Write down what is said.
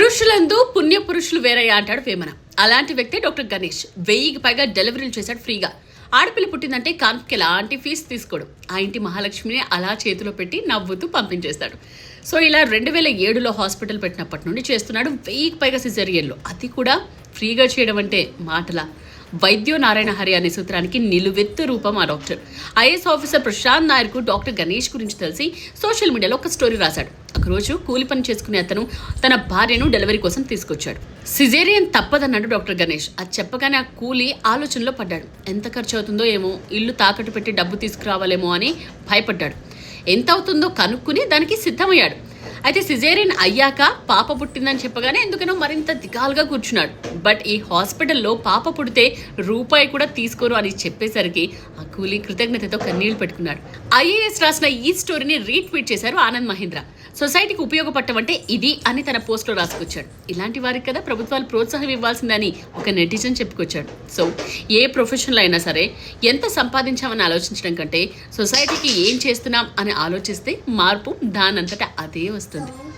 పురుషులందు పుణ్య పురుషులు వేరయ్యా అంటాడు వేమన. అలాంటి వ్యక్తే డాక్టర్ గణేష్. వెయ్యికి పైగా డెలివరీలు చేశాడు ఫ్రీగా. ఆడపిల్ల పుట్టిందంటే కాంతికి ఎలాంటి ఫీజు తీసుకోడు. ఆ ఇంటి మహాలక్ష్మిని అలా చేతిలో పెట్టి నవ్వుతూ పంపించేస్తాడు. సో ఇలా రెండు వేల ఏడులో హాస్పిటల్ పెట్టినప్పటి నుండి చేస్తున్నాడు. వెయ్యికి పైగా సిజరియన్లు. అది కూడా ఫ్రీగా చేయడం అంటే మాటలా. వైద్యో నారాయణ హరి అనే సూత్రానికి నిలువెత్తు రూపం ఆ డాక్టర్. ఐఏఎస్ ఆఫీసర్ ప్రశాంత్ నాయర్కు డాక్టర్ గణేష్ గురించి తెలిసి సోషల్ మీడియాలో ఒక స్టోరీ రాశాడు. ఒకరోజు కూలి పని చేసుకునే అతను తన భార్యను డెలివరీ కోసం తీసుకొచ్చాడు. సిజేరియన్ తప్పదన్నాడు డాక్టర్ గణేష్. అది చెప్పగానే ఆ కూలి ఆలోచనలో పడ్డాడు. ఎంత ఖర్చు అవుతుందో ఏమో ఇల్లు తాకట్టు పెట్టి డబ్బు తీసుకురావాలేమో అని భయపడ్డాడు. ఎంత అవుతుందో కనుక్కుని దానికి సిద్ధమయ్యాడు. అయితే సిజేరియన్ అయ్యాక పాప పుట్టిందని చెప్పగానే ఎందుకనో మరింత దిగాలుగా కూర్చున్నాడు. బట్ ఈ హాస్పిటల్లో పాప పుడితే రూపాయి కూడా తీసుకోరు అని చెప్పేసరికి ఆ కూలీ కృతజ్ఞతతో కన్నీళ్ళు పెట్టుకున్నాడు. ఐఏఎస్ రాసిన ఈ స్టోరీని రీట్వీట్ చేశారు ఆనంద్ మహేంద్ర. సొసైటీకి ఉపయోగపడటం అని తన పోస్ట్లో రాసుకొచ్చాడు. ఇలాంటి వారికి కదా ప్రభుత్వాలు ప్రోత్సాహం ఇవ్వాల్సిందని ఒక నెటిజన్ చెప్పుకొచ్చాడు. సో ఏ ప్రొఫెషన్లో అయినా సరే ఎంత సంపాదించామని ఆలోచించడం కంటే సొసైటీకి ఏం చేస్తున్నాం అని ఆలోచిస్తే మార్పు దానంతటా అదే వస్తుంది. 对